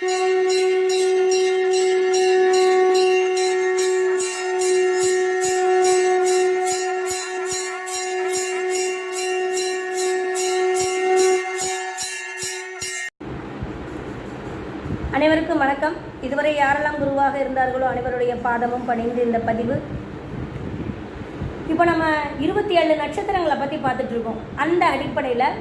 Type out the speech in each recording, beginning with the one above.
அனைவருக்கும் வணக்கம். இதுவரை யாரெல்லாம் குருவாக இருந்தார்களோ அனைவருடைய பாதமும் பணிந்து இந்த பதிவு. இப்போ நம்ம இருபத்தி ஏழு நட்சத்திரங்களை பற்றி பார்த்துட்ருக்கோம் அந்த அடிப்படையில்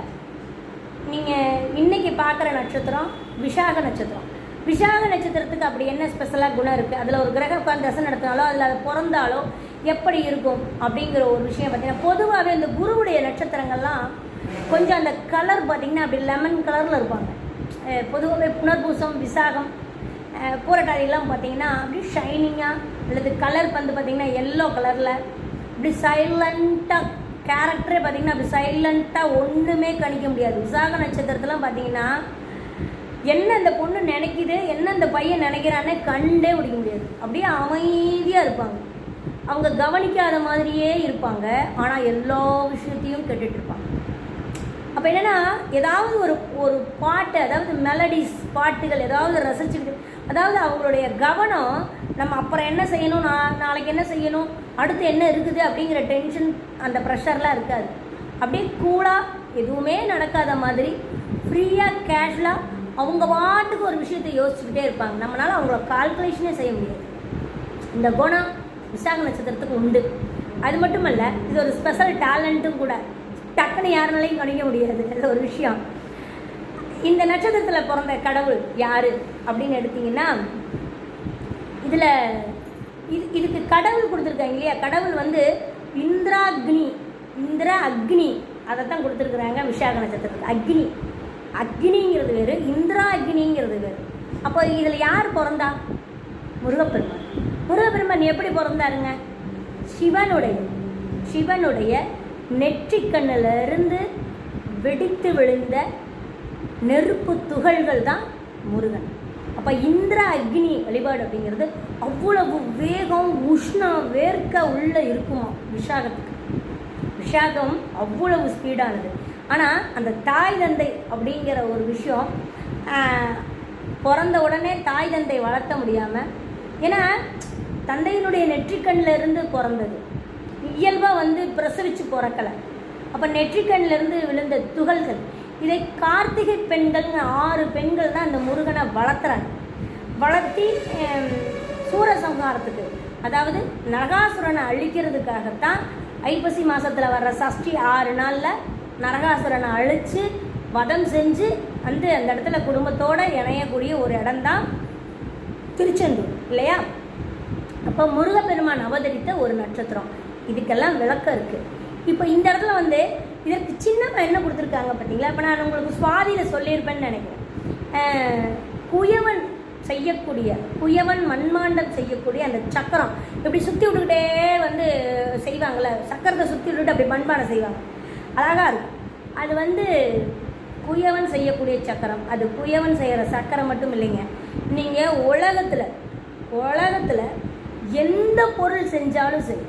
நீங்கள் இன்றைக்கி பார்க்குற நட்சத்திரம் விஷாக நட்சத்திரம். விஷாக நட்சத்திரத்துக்கு அப்படி என்ன ஸ்பெஷலாக குணம் இருக்குது அதில் ஒரு கிரக உட்கார்ந்து தசை நடத்தினாலோ அதில் அது பிறந்தாலோ எப்படி இருக்கும் அப்படிங்கிற ஒரு விஷயம் பார்த்தீங்கன்னா பொதுவாகவே இந்த குருவுடைய நட்சத்திரங்கள்லாம் கொஞ்சம் அந்த கலர் பார்த்திங்கன்னா அப்படி லெமன் கலரில் இருப்பாங்க. பொதுவாகவே புனர்பூசம் விசாகம் அஹ் பூரட்டாதிலாம் பார்த்தீங்கன்னா அப்படி ஷைனிங்காக அல்லது கலர் வந்து பார்த்திங்கன்னா எல்லோ கலரில் இப்படி சைலண்ட்டாக கேரக்டரே பார்த்தீங்கன்னா அப்படி சைலண்ட்டாக ஒன்றுமே கணிக்க முடியாது. விசாக நட்சத்திரத்தெலாம் பார்த்தீங்கன்னா என்ன அந்த பொண்ணு நினைக்குது என்ன அந்த பையன் நினைக்கிறான்னு கண்டே பிடிக்க முடியாது. அப்படியே அமைதியாக இருப்பாங்க. அவங்க கவனிக்காத மாதிரியே இருப்பாங்க. ஆனால் எல்லா விஷயத்தையும் கேட்டுட்ருப்பாங்க அப்போ என்னென்னா ஏதாவது ஒரு ஒரு பாட்டு அதாவது மெலடிஸ் பாட்டுகள் ஏதாவது ரசிச்சுட்டு அதாவது அவங்களுடைய கவனம் நம்ம அப்புறம் என்ன செய்யணும் நான் நாளைக்கு என்ன செய்யணும் அடுத்து என்ன இருக்குது அப்படிங்கிற டென்ஷன் அந்த ப்ரெஷர்லாம் இருக்காது. அப்படியே கூலாக எதுவுமே நடக்காத மாதிரி ஃப்ரீயாக கேஷுவலாக அவங்க பாட்டுக்கு ஒரு விஷயத்தை யோசிச்சுக்கிட்டே இருப்பாங்க. நம்மளால் அவங்கள கால்குலேஷனே செய்ய முடியாது. இந்த குணம் விசாக நட்சத்திரத்துக்கு உண்டு. அது மட்டுமல்ல இது ஒரு ஸ்பெஷல் டேலண்ட்டும் கூட. டக்குன்னு யாருனாலையும் கணிக்க முடியாது. அது ஒரு விஷயம். இந்த நட்சத்திரத்தில் பிறந்த கடவுள் யார் அப்படின்னு எடுத்தீங்கன்னா இதில் இது இதுக்கு கடவுள் கொடுத்துருக்காங்க இல்லையா? கடவுள் வந்து இந்திராக்னி இந்திர அக்னி. அதை தான் கொடுத்துருக்குறாங்க விஷாக நட்சத்திரத்துக்கு. அக்னி. அக்னிங்கிறது வேறு இந்திரா அக்னிங்கிறது வேறு. அப்போ இதில் யார் பிறந்தா? முருகப்பெருமான். முருகப்பெருமான் எப்படி பிறந்தாருங்க? சிவனுடைய சிவனுடைய நெற்றிக்கண்ணிலிருந்து வெடித்து விழுந்த நெருப்பு துகள்கள் தான் முருகன். அப்போ இந்திர அக்னி வழிபாடு அப்படிங்கிறது அவ்வளவு வேகம் உஷ்ணம் வேர்க்க உள்ளே இருக்குமா? விஷாகத்துக்கு. விஷாகம் அவ்வளவு ஸ்பீடானது ஆனால் அந்த தாய் தந்தை அப்படிங்கிற ஒரு விஷயம் பிறந்த உடனே தாய் தந்தை வளர்த்த முடியாமல் ஏன்னா தந்தையினுடைய நெற்றிக்கண்ணில் இருந்து பிறந்தது. இயல்பாக வந்து பிரசவிச்சு பிறக்கலை. அப்போ நெற்றிக்கண்ணிலிருந்து விழுந்த துகள்கள். இதை கார்த்திகை பெண்கள்னு ஆறு பெண்கள் தான் அந்த முருகனை வளர்த்துறாங்க வளர்த்தி சூரசம்ஹாரத்துக்கு அதாவது நரகாசுரனை அழிக்கிறதுக்காகத்தான் ஐப்பசி மாதத்தில் வர்ற சஷ்டி ஆறு நாளில் நரகாசுரனை அழித்து வதம் செஞ்சு வந்து அந்த இடத்துல குடும்பத்தோடு இணையக்கூடிய ஒரு இடம்தான் திருச்செந்தூர் இல்லையா? அப்போ முருகப்பெருமான் அவதரித்த ஒரு நட்சத்திரம். இதுக்கெல்லாம் விளக்கம் இருக்குது இப்போ இந்த இடத்துல வந்து இதற்கு சின்னமாக என்ன கொடுத்துருக்காங்க பார்த்தீங்களா இப்போ நான் உங்களுக்கு சுவாதியில் சொல்லியிருப்பேன்னு நினைக்கிறேன். குயவன் செய்யக்கூடிய குயவன் மண்மாண்டம் செய்யக்கூடிய அந்த சக்கரம் இப்படி சுற்றி விட்டுக்கிட்டே வந்து செய்வாங்கள்ல சக்கரத்தை சுற்றி விட்டுட்டு அப்படி மண்பானை செய்வாங்க. அழகாக இருக்கும். அது வந்து குயவன் செய்யக்கூடிய சக்கரம். அது குயவன் செய்கிற சக்கரம் மட்டும் இல்லைங்க. நீங்கள் உலகத்தில் உலகத்தில் எந்த பொருள் செஞ்சாலும் சரி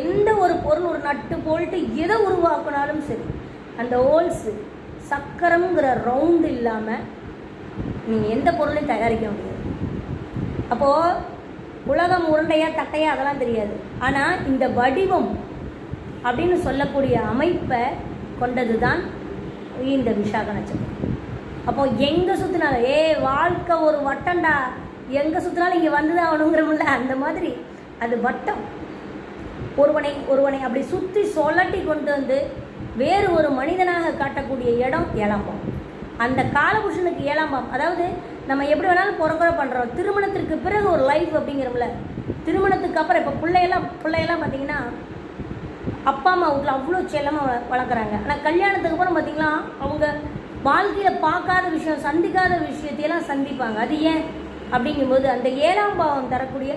எந்த ஒரு பொருள் ஒரு நட்டு போல்ட்டு எதை உருவாக்குனாலும் சரி அந்த ஹோல்ஸு சக்கரம்ங்கிற ரவுண்டு இல்லாமல் நீங்கள் எந்த பொருளையும் தயாரிக்க முடியாது. அப்போது உலகம் உருண்டையாக தட்டையாக அதெல்லாம் தெரியாது. ஆனால் இந்த வடிவம் அப்படின்னு சொல்லக்கூடிய அமைப்பை கொண்டது தான் இந்த விசாக நட்சத்திரம் அப்போ எங்கே சுற்றினாலும் ஏ வாழ்க்கை ஒரு வட்டம்டா. எங்கே சுற்றினாலும் இங்கே வந்து தான் ஆகணுங்கிறமில்ல அந்த மாதிரி அது வட்டம். ஒருவனை ஒருவனை அப்படி சுற்றி சொலட்டி கொண்டு வந்து வேறு ஒரு மனிதனாக காட்டக்கூடிய இடம் ஏழாம்பாம். அந்த காலபுஷனுக்கு ஏழாம்பாம். அதாவது நம்ம எப்படி வேணாலும் பிறகுற பண்ணுறோம் திருமணத்திற்கு பிறகு ஒரு லைஃப் அப்படிங்கிறோம்ல. திருமணத்துக்கு அப்புறம் இப்போ பிள்ளையெல்லாம் பிள்ளையெல்லாம் பார்த்தீங்கன்னா அப்பா அம்மா வீட்டில் அவ்வளோ செல்லமாக வளர்க்குறாங்க. ஆனால் கல்யாணத்துக்கு அப்புறம் பார்த்தீங்கன்னா அவங்க வாழ்க்கையில் பார்க்காத விஷயம் சந்திக்காத விஷயத்தையெல்லாம் சந்திப்பாங்க. அது ஏன்? அப்படிங்கும்போது அந்த ஏழாம் பாவம் தரக்கூடிய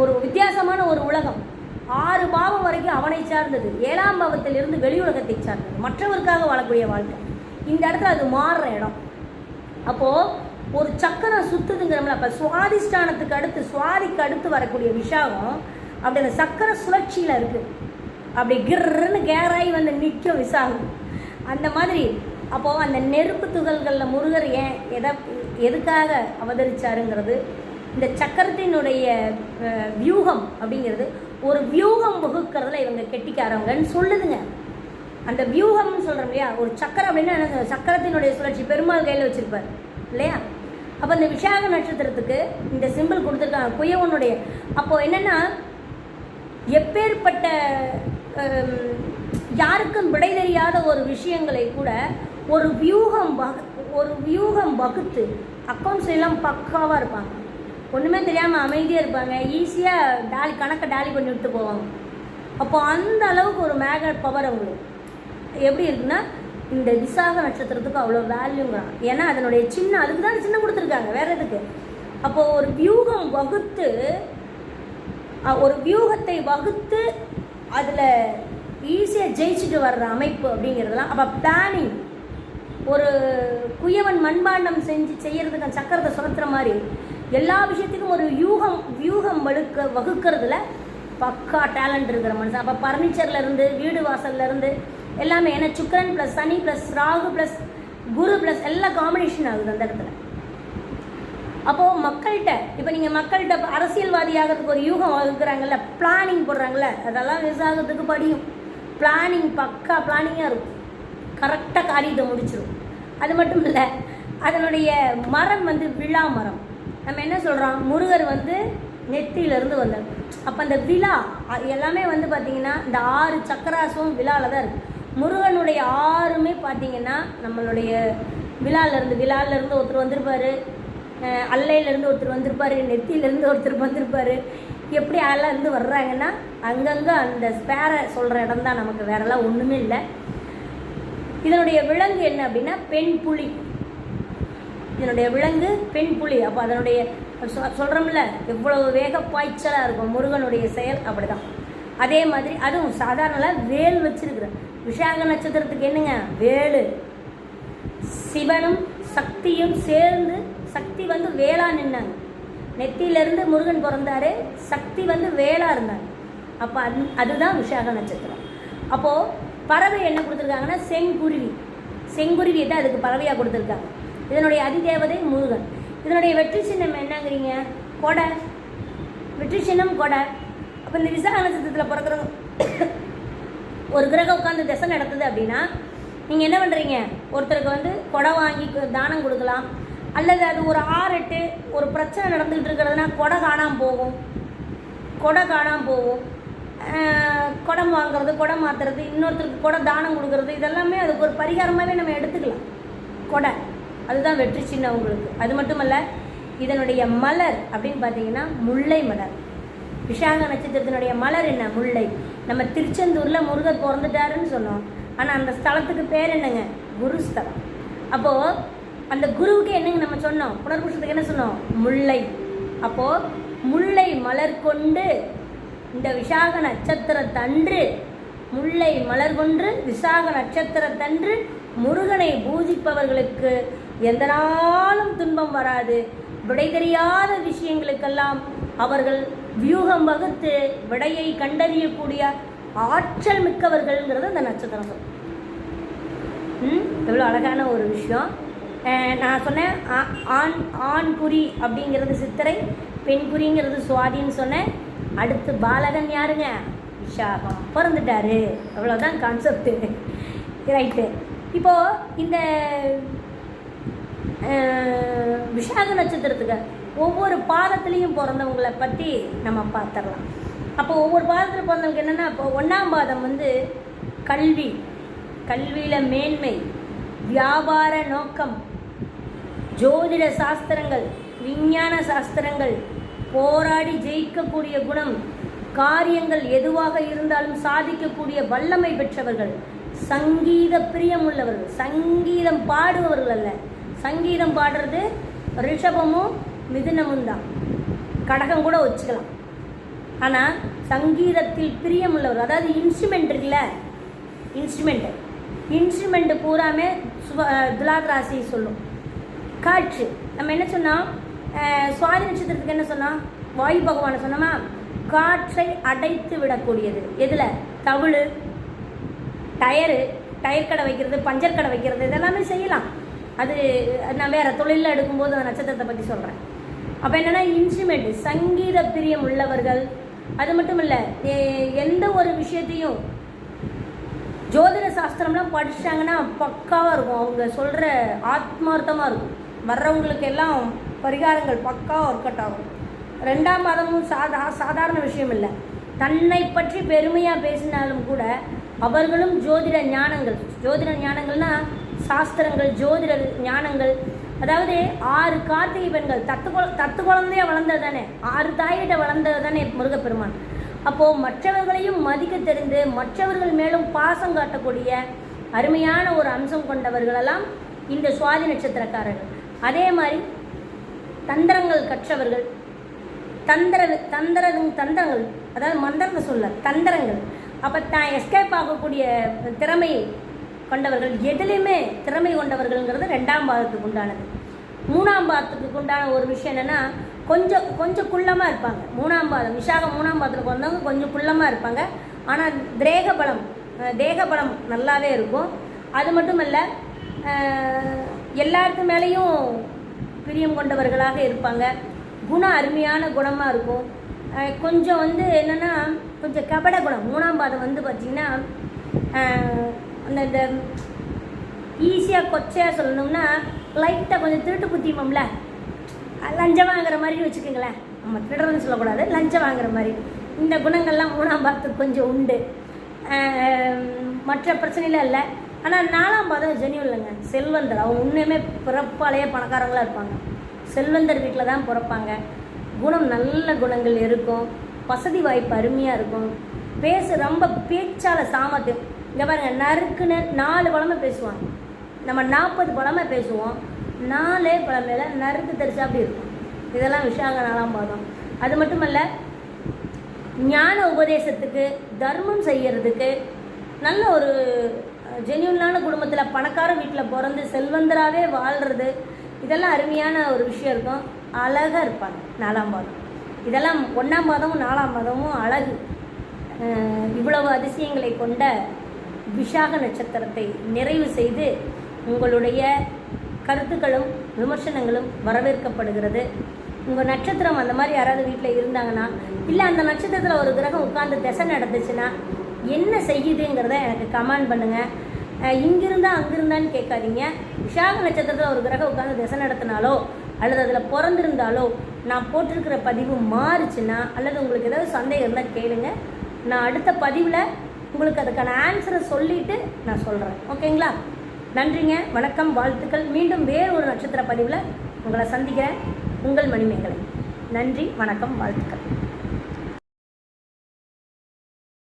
ஒரு வித்தியாசமான ஒரு உலகம். ஆறு பாவம் வரைக்கும் அவனை சார்ந்தது. ஏழாம் பாவத்திலிருந்து வெளி உலகத்தை சார்ந்தது. மற்றவருக்காக வாழக்கூடிய வாழ்க்கை. இந்த இடத்துல அது மாறுற இடம். அப்போது ஒரு சக்கரம் சுத்துதுங்கிறோம்ல அப்போ சுவாதிஷ்டானத்துக்கு அடுத்து சுவாதிக்கு அடுத்து வரக்கூடிய விஷாகம் அப்படி அந்த சக்கர சுழற்சியில் இருக்குது அப்படி கிர்ன்னு கேராகி வந்து நிற்கும் விசாகம். அந்த மாதிரி அப்போது அந்த நெருப்பு துகள்களில் முருகர் ஏன் எதை எதுக்காக அவதரிச்சாருங்கிறது இந்த சக்கரத்தினுடைய வியூகம் அப்படிங்கிறது ஒரு வியூகம் வகுக்கிறதுல இவங்க கெட்டிக்காரவங்கன்னு சொல்லுதுங்க. அந்த வியூகம்னு சொல்கிறோம் இல்லையா ஒரு சக்கரம் அப்படின்னா என்ன சக்கரத்தினுடைய சுழற்சி பெருமாள் கையில் வச்சிருப்பார் இல்லையா? அப்போ இந்த விஷாக நட்சத்திரத்துக்கு இந்த சிம்பிள் கொடுத்துருக்காங்க குயவனுடைய. அப்போது என்னென்னா எப்பேற்பட்ட யாருக்கும் விடை தெரியாத ஒரு விஷயங்களை கூட ஒரு வியூகம் வகு ஒரு வியூகம் வகுத்து அக்கௌண்ட்ஸ் எல்லாம் பக்காவாக இருப்பாங்க. ஒன்றுமே தெரியாமல் அமைதியாக இருப்பாங்க. ஈஸியாக டாலி கணக்கை டாலி பண்ணி விட்டு போவாங்க. அப்போ அந்த அளவுக்கு ஒரு மேக பவர் அவங்களுக்கு. எப்படி இருக்குன்னா இந்த விசாக நட்சத்திரத்துக்கு அவ்வளோ வேல்யூங்கிறான் ஏன்னா அதனுடைய சின்ன அதுக்கு தான் சின்ன கொடுத்துருக்காங்க வேற எதுக்கு? அப்போது ஒரு வியூகம் வகுத்து ஒரு வியூகத்தை வகுத்து அதில் ஈஸியாக ஜெயிச்சுட்டு வர்ற அமைப்பு அப்படிங்கிறதுலாம் அப்போ பிளானிங் ஒரு குயவன் மண்பாண்டம் செஞ்சு செய்கிறதுக்கு அந்த சக்கரத்தை சுழத்துற மாதிரி எல்லா விஷயத்துக்கும் ஒரு யூகம் வியூகம் வழுக்க வகுக்கிறதுல பக்கா டேலண்ட் இருக்கிற மனுஷன். அப்போ ஃபர்னிச்சர்ல இருந்து வீடு வாசல்ல இருந்து எல்லாமே ஏன்னா சுக்கரன் plus Shani plus Rahu plus Guru plus எல்லா காம்பினேஷன் ஆகுது அந்த இடத்துல. அப்போது மக்கள்கிட்ட இப்போ நீங்கள் மக்கள்கிட்ட இப்ப அரசியல்வாதி ஆகிறதுக்கு ஒரு யூகம் வகுக்கிறாங்கல்ல பிளானிங் போடுறாங்கல்ல அதெல்லாம் விவசாயத்துக்கு படியும். பிளானிங் பக்கா பிளானிங்காக இருக்கும். கரெக்டாக காரியத்தை முடிச்சிடும் அது மட்டும் இல்லை அதனுடைய மரம் வந்து விழா மரம். நம்ம என்ன சொல்கிறோம் முருகர் வந்து நெத்தியிலேருந்து வந்தார். அப்போ அந்த விழா எல்லாமே வந்து பார்த்திங்கன்னா இந்த ஆறு சக்கராசும் விழாவில் தான் இருக்குது முருகனுடைய ஆறுமே பார்த்திங்கன்னா நம்மளுடைய விழாலேருந்து விழாலேருந்து ஒருத்தர் வந்திருப்பார். அல்லையிலேருந்து ஒருத்தர் வந்திருப்பாரு நெத்தியிலேருந்து ஒருத்தர் வந்திருப்பாரு. எப்படி அதெல்லாம் இருந்து வர்றாங்கன்னா அங்கங்கே அந்த ஸ்பேரை சொல்கிற இடம் தான் நமக்கு வேறெல்லாம் ஒன்றுமே இல்லை. இதனுடைய விலங்கு என்ன அப்படின்னா பெண் புலி. இதனுடைய விலங்கு பெண் புலி. அப்போ அதனுடைய சொ- எவ்வளவு வேக பாய்ச்சலாக இருக்கும் முருகனுடைய செயல் அப்படிதான். அதே மாதிரி அதுவும் சாதாரண வேல் வச்சிருக்கிறேன் விஷாக நட்சத்திரத்துக்கு என்னங்க? வேலு. சிவனும் சக்தியும் சேர்ந்து சக்தி வந்து வேளா நின்னாங்க. நெத்தியிலேருந்து முருகன் பிறந்தாரு. சக்தி வந்து வேளா இருந்தாங்க. அப்போ அது அதுதான் விஷாக நட்சத்திரம். அப்போது பறவை என்ன கொடுத்துருக்காங்கன்னா செங்குருவி. செங்குருவியை தான் அதுக்கு பறவையாக கொடுத்துருக்காங்க. இதனுடைய அதிதேவதை முருகன். இதனுடைய வெற்றி சின்னம் என்னங்கிறீங்க? கொடை. வெற்றி சின்னம் கொடை. அப்போ இந்த விசாக நட்சத்திரத்தில் பிறக்கிறவங்க ஒரு கிரகம் உட்காந்து திசை நடத்துது அப்படின்னா நீங்கள் என்ன பண்ணுறீங்க ஒருத்தருக்கு வந்து கொடை வாங்கி கு- தானம் கொடுக்கலாம். அல்லது அது ஒரு ஆறெட்டு ஒரு பிரச்சனை நடந்துகிட்டு இருக்கிறதுனா கொடை காணாமல் போகும். கொடை காணாமல் போகும். குடம் வாங்குறது குடம் மாற்றுறது இன்னொருத்தருக்கு கொடை தானம் கொடுக்கறது இதெல்லாமே அதுக்கு ஒரு பரிகாரமாகவே நம்ம எடுத்துக்கலாம். கொடை. அதுதான் வெற்றி சின்னம் உங்களுக்கு. அது மட்டுமல்ல இதனுடைய மலர் அப்படின்னு பார்த்தீங்கன்னா முல்லை மலர். விஷாக நட்சத்திரத்தினுடைய மலர் என்ன? முல்லை. நம்ம திருச்செந்தூரில் முருகர் பிறந்துட்டாருன்னு சொன்னோம். ஆனால் அந்த ஸ்தலத்துக்கு பேர் என்னங்க? குருஸ்தலம். அப்போது அந்த குருவுக்கு என்னங்க நம்ம சொன்னோம்? புனர்புஷத்துக்கு என்ன சொன்னோம்? முல்லை. அப்போது முல்லை மலர் கொண்டு இந்த விசாக நட்சத்திரத்தன்று முல்லை மலர் கொன்று விசாக நட்சத்திரத்தன்று முருகனை பூஜிப்பவர்களுக்கு எந்த நாளும் துன்பம் வராது. விடை தெரியாத விஷயங்களுக்கெல்லாம் அவர்கள் வியூகம் வகுத்து விடையை கண்டறியக்கூடிய ஆற்றல் மிக்கவர்கள்ங்கிறது அந்த நட்சத்திரம். ம்? எவ்வளோ அழகான ஒரு விஷயம். நான் சொன்னேன் ஆ- ஆண் ஆண் குறி அப்படிங்கிறது சித்திரை பெண் குறிங்கிறது சுவாதின்னு சொன்னேன். அடுத்து பாலகன் யாருங்க? விஷாகம் பிறந்துட்டாரு. அவ்வளோதான் கான்செப்ட் ரைட்டு இப்போது இந்த விஷாக நட்சத்திரத்துக்கு ஒவ்வொரு பாதத்துலேயும் பிறந்தவங்களை பற்றி நம்ம பார்த்துடலாம். அப்போ ஒவ்வொரு பாதத்தில் பிறந்தவங்க என்னென்னா இப்போ ஒன்றாம் பாதம் வந்து கல்வி. கல்வியில் மேன்மை. வியாபார நோக்கம். ஜோதிட சாஸ்திரங்கள் விஞ்ஞான சாஸ்திரங்கள் போராடி ஜெயிக்கக்கூடிய குணம் காரியங்கள் எதுவாக இருந்தாலும் சாதிக்கக்கூடிய வல்லமை பெற்றவர்கள் சங்கீத பிரியமுள்ளவர்கள் சங்கீதம் பாடுபவர்கள் அல்ல. சங்கீதம் பாடுறது ரிஷபமும் மிதுனமும் தான். கடகம் கூட வச்சுக்கலாம். ஆனால் சங்கீதத்தில் பிரியமுள்ளவர் அதாவது இன்ஸ்ட்ருமெண்ட் இருக்குல்ல? இன்ஸ்ட்ருமெண்ட்டு இன்ஸ்ட்ருமெண்ட்டு பூராமே சுவ துலாத் ராசி சொல்லும். காற்று நம்ம என்ன சொன்னால் சுவாதி நட்சத்திரத்துக்கு என்ன சொன்னால் வாயு பகவானை சொன்னோமா காற்றை அடைத்து விடக்கூடியது. எதில்? தவிழு டயரு டயர் கடை வைக்கிறது பஞ்சர் கடை வைக்கிறது இதெல்லாமே செய்யலாம். அது நான் வேறு தொழிலில் எடுக்கும்போது அந்த நட்சத்திரத்தை பற்றி சொல்கிறேன் அப்போ என்னென்னா இன்ஸ்ட்ருமெண்ட் சங்கீத பிரியம் உள்ளவர்கள் அது மட்டும் இல்லை எந்த ஒரு விஷயத்தையும் ஜோதிட சாஸ்திரம்லாம் படித்தாங்கன்னா பக்காவாக இருக்கும். அவங்க சொல்கிற ஆத்மார்த்தமாக இருக்கும். வர்றவங்களுக்கு எல்லாம் பரிகாரங்கள் பக்காவாக ஒர்க் அவுட் ஆகும். ரெண்டாம் மாதமும் சாதா சாதாரண விஷயம் இல்லை. தன்னை பற்றி பெருமையாக பேசினாலும் கூட அவர்களும் ஜோதிட ஞானங்கள். ஜோதிட ஞானங்கள்னா சாஸ்திரங்கள் ஜோதிட ஞானங்கள். அதாவது ஆறு கார்த்திகை பெண்கள் தத்து குழ தத்து குழந்தைய வளர்ந்தது தானே? ஆறு தாயிட்ட வளர்ந்தது தானே முருகப்பெருமான். அப்போது மற்றவர்களையும் மதிக்க தெரிந்து மற்றவர்கள் மேலும் பாசம் காட்டக்கூடிய அருமையான ஒரு அம்சம் கொண்டவர்களெல்லாம் இந்த சுவாதி நட்சத்திரக்காரர்கள். அதே மாதிரி தந்திரங்கள் கற்றவர்கள் தந்திர தந்திர தந்திரங்கள் அதாவது மந்திரத்தை சொல்ல தந்திரங்கள். அப்போ தான் எஸ்கேப் ஆகக்கூடிய திறமை கொண்டவர்கள் எதுலேயுமே திறமை கொண்டவர்கள்ங்கிறது ரெண்டாம் பாதத்துக்கு உண்டானது. மூணாம் பாதத்துக்கு உண்டான ஒரு விஷயம் என்னென்னா கொஞ்சம் கொஞ்சம் குள்ளமாக இருப்பாங்க. மூணாம் பாதம் விஷாக மூணாம் பாதத்தில் பிறந்தவங்க கொஞ்சம் குள்ளமாக இருப்பாங்க. ஆனால் தேக பலம் தேக பலம் நல்லாவே இருக்கும். அது மட்டும் இல்லை எல்லாருக்கு மேலேயும் பிரியம் கொண்டவர்களாக இருப்பாங்க. குணம் அருமையான குணமாக இருக்கும். கொஞ்சம் வந்து என்னென்னா கொஞ்சம் கபட குணம். மூணாம் பாதம் வந்து பார்த்திங்கன்னா அந்த இந்த ஈஸியாக கொச்சையாக சொல்லணும்னா லைட்டாக கொஞ்சம் திருட்டு புத்திமம்ல லஞ்சம் வாங்குற மாதிரி வச்சுக்கோங்களேன். நம்ம திருடுறதுன்னு சொல்லக்கூடாது. லஞ்சம் வாங்குற மாதிரி. இந்த குணங்கள்லாம் மூணாம் பாதத்துக்கு கொஞ்சம் உண்டு. மற்ற பிரச்சனையில் இல்லை. ஆனால் நாலாம் பாதம் ஜெனியும் இல்லைங்க. செல்வந்தர். அவங்க உண்மையுமே பிறப்பாலேயே பணக்காரங்களாக இருப்பாங்க. செல்வந்தர் வீட்டில் தான் பிறப்பாங்க. குணம் நல்ல குணங்கள் இருக்கும். வசதி வாய்ப்பு அருமையாக இருக்கும். பேச ரொம்ப பேச்சால சாமர்த்தியம். இங்கே பாருங்க நறுக்குன்னு நாலு பழமை பேசுவாங்க. நம்ம நாற்பது பழமை பேசுவோம். நாலே பழமையில் நறுக்கு தெரிச்சா அப்படி இருக்கும். இதெல்லாம் விஷாங்க நாலாம் பாதம். அது மட்டுமல்ல ஞான உபதேசத்துக்கு தர்மம் செய்கிறதுக்கு நல்ல ஒரு ஜென்யூனான குடும்பத்தில் பணக்கார வீட்டில் பிறந்து செல்வந்தராகவே வாழ்கிறது இதெல்லாம் அருமையான ஒரு விஷயம் இருக்கும். அழகாக இருப்பாங்க நாலாம் பாதம். இதெல்லாம் ஒன்றாம் பாதமும் நாலாம் பாதமும் அழகு. இவ்வளவு அதிசயங்களை கொண்ட விஷாக நட்சத்திரத்தை நிறைவு செய்து உங்களுடைய கருத்துக்களும் விமர்சனங்களும் வரவேற்கப்படுகிறது. உங்கள் நட்சத்திரம் அந்த மாதிரி யாராவது வீட்டில் இருந்தாங்கன்னா இல்லை அந்த நட்சத்திரத்தில் ஒரு கிரகம் உட்கார்ந்து திசை நடந்துச்சுன்னா என்ன செய்யுதுங்கிறத எனக்கு கமெண்ட் பண்ணுங்கள் இங்கிருந்தா அங்கிருந்தான்னு கேட்காதீங்க. விஷாக நட்சத்திரத்தில் ஒரு கிரகம் உட்கார்ந்து திசை நடத்தினாலோ அல்லது அதில் பிறந்திருந்தாலோ நான் போட்டிருக்கிற பதிவு மாறுச்சுன்னா அல்லது உங்களுக்கு ஏதாவது சந்தேகம் இருந்தால் கேளுங்க. நான் அடுத்த பதிவில் உங்களுக்கு அதுக்கான ஆன்சரை சொல்லிவிட்டு நான் சொல்கிறேன் ஓகேங்களா? நன்றிங்க வணக்கம் வாழ்த்துக்கள். மீண்டும் வேறு ஒரு நட்சத்திர பதிவில் உங்களை சந்திக்கிறேன். உங்கள் மணிமேகலை. நன்றி வணக்கம் வாழ்த்துக்கள்.